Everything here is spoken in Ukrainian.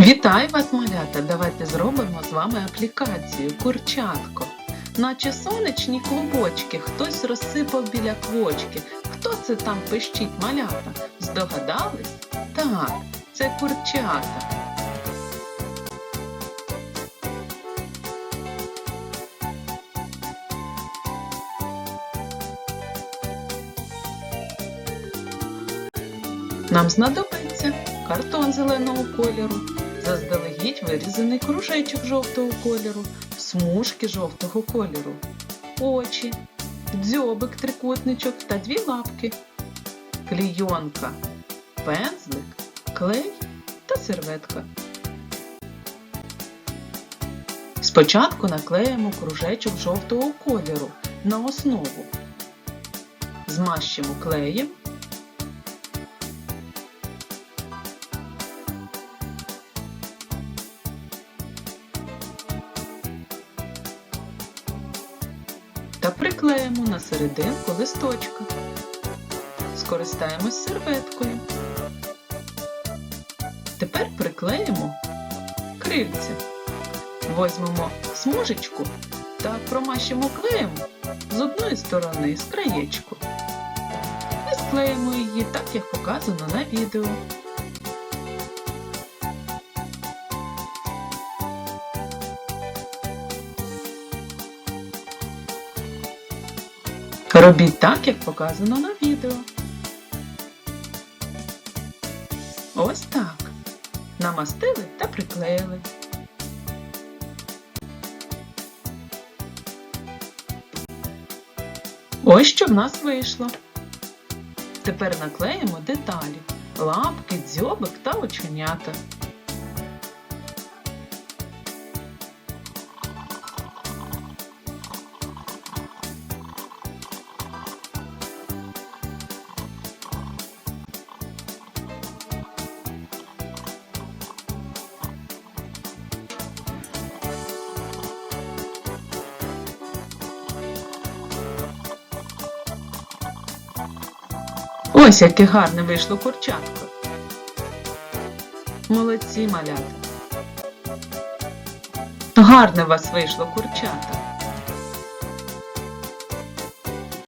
Вітаю вас, малята! Давайте зробимо з вами аплікацію Курчатко. Наче сонячні клубочки, хтось розсипав біля квочки. Хто це там пищить малята? Здогадались? Так, це курчата. Нам знадобиться картон зеленого кольору, заздалегідь вирізаний кружечок жовтого кольору, смужки жовтого кольору, очі, дзьобик трикутничок та дві лапки, клійонка, пензлик, клей та серветка. Спочатку наклеїмо кружечок жовтого кольору на основу. Змащимо клеєм приклеїмо на серединку листочка. Скористаємось серветкою. Тепер приклеїмо крильця. Возьмемо смужечку та промащимо клеєм з одної сторони з краєчку. І склеїмо її так, як показано на відео. Робіть так, як показано на відео. Ось так. Намастили та приклеїли. Ось що в нас вийшло. Тепер наклеїмо деталі. Лапки, дзьобик та оченята. Ось яке гарне вийшло курчатко. Молодці малята. Гарне вас вийшло курчата.